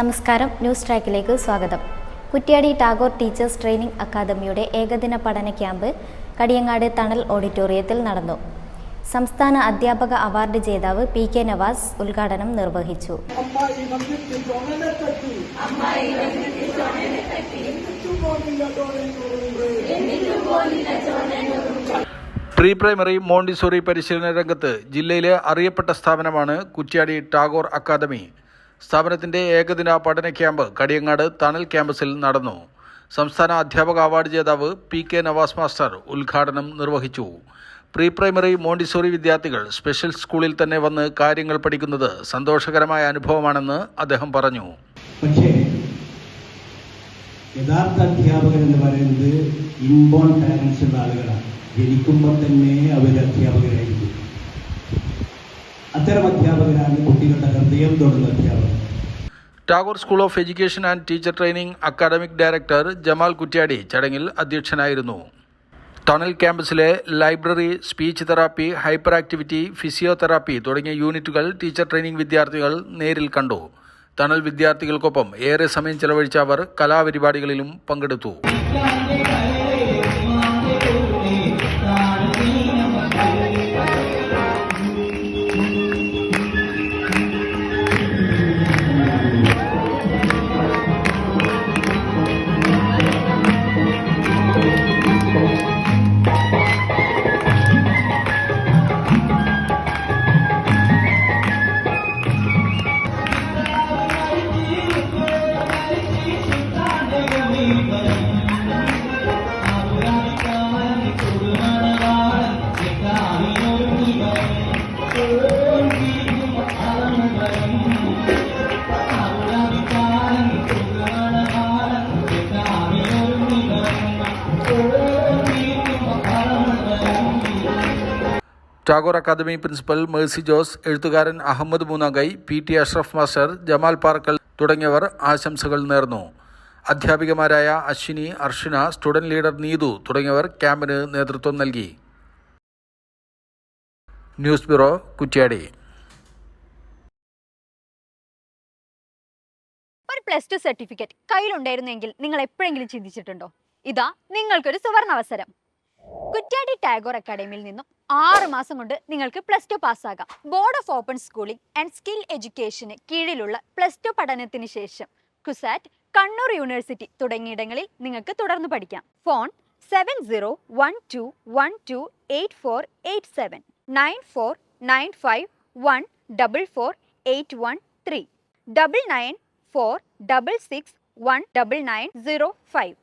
നമസ്കാരം ന്യൂസ് ട്രാക്കിലേക്ക് സ്വാഗതം. കുറ്റ്യാടി ടാഗോർ ടീച്ചേഴ്സ് ട്രെയിനിംഗ് അക്കാദമിയുടെ ഏകദിന പഠന ക്യാമ്പ് കടിയങ്ങാട് തണൽ ഓഡിറ്റോറിയത്തിൽ നടന്നു. സംസ്ഥാന അധ്യാപക അവാർഡ് ജേതാവ് പി കെ നവാസ് ഉദ്ഘാടനം നിർവഹിച്ചു. പ്രീ പ്രൈമറി മോണ്ടിസോറി പരിശീലന രംഗത്ത് ജില്ലയിലെ അറിയപ്പെട്ട സ്ഥാപനമാണ് കുറ്റ്യാടി ടാഗോർ അക്കാദമി. സ്ഥാപനത്തിന്റെ ഏകദിന പഠന ക്യാമ്പ് കടിയങ്ങാട് തണൽ ക്യാമ്പസിൽ നടന്നു. സംസ്ഥാന അധ്യാപക അവാർഡ് ജേതാവ് പി കെ നവാസ് മാസ്റ്റർ ഉദ്ഘാടനം നിർവഹിച്ചു. പ്രീ പ്രൈമറി മോണ്ടിസോറി വിദ്യാർത്ഥികൾ സ്പെഷ്യൽ സ്കൂളിൽ തന്നെ വന്ന് കാര്യങ്ങൾ പഠിക്കുന്നത് സന്തോഷകരമായ അനുഭവമാണെന്ന് അദ്ദേഹം പറഞ്ഞു. പക്ഷേ യഥാർത്ഥ അധ്യാപകർ എന്ന് പറയുന്നത് ഇൻബോൺ ഉള്ള ആളുകളാണ്. ജനിക്കുമ്പോൾ തന്നെ അവർ അധ്യാപകരായിരിക്കും. അത്തരം അധ്യാപകരാണ് കുട്ടികളുടെ ഹൃദയം തൊടുന്ന അധ്യാപകർ Tagore School of Education and Teacher Training academic director Jamal Kuttiadi ചടങ്ങിൽ അധ്യക്ഷനായിരുന്നു. Tunnel ക്യാമ്പസിലെ library speech therapy hyperactivity physiotherapy തുടങ്ങിയ യൂണിറ്റുകൾ ടീച്ചർ ട്രെയിനിംഗ് വിദ്യാർത്ഥികൾ നേരിൽ കണ്ടു. തണൽ വിദ്യാർത്ഥികൾക്കൊപ്പം ഏറെ സമയം ചെലവഴിച്ച അവർ കലാപരിപാടികളിലും പങ്കെടുത്തു. Tagore Academy principal Mercy Jose എഴുത്തുകാരൻ Ahammad Moonnamkai P T Ashraf master Jamal Parkal തുടങ്ങിയവർ ആശംസകൾ നേർന്നു. അധ്യാപികമാരായ അശ്വിനി അർഷിന സ്റ്റുഡന്റ് ലീഡർ നീതു തുടങ്ങിയവർ ക്യാമ്പിന് നേതൃത്വം നൽകി. News bureau Kuttiadi. ഒരു പ്ലസ് ടു സർട്ടിഫിക്കറ്റ് കയ്യിലുണ്ടായിരുന്നെങ്കിൽ നിങ്ങൾ എപ്പോഴെങ്കിലും ചിന്തിച്ചിട്ടുണ്ടോ? ഇതാ നിങ്ങൾക്കൊരു സുവർണ അവസരം കുറ്റ്യാടി ടാഗോർ അക്കാഡമിയിൽ നിന്നും ആറ് മാസം കൊണ്ട് നിങ്ങൾക്ക് plus two പാസ്സാകാം. Board of open schooling and skill എഡ്യൂക്കേഷന് കീഴിലുള്ള പ്ലസ് ടു പഠനത്തിന് ശേഷം കുസാറ്റ് കണ്ണൂർ യൂണിവേഴ്സിറ്റി തുടങ്ങിയിടങ്ങളിൽ നിങ്ങൾക്ക് തുടർന്ന് പഠിക്കാം. Phone seven zero one two one two eight four eight seven. nine four nine five one double four eight one three double nine four double six one double nine zero five.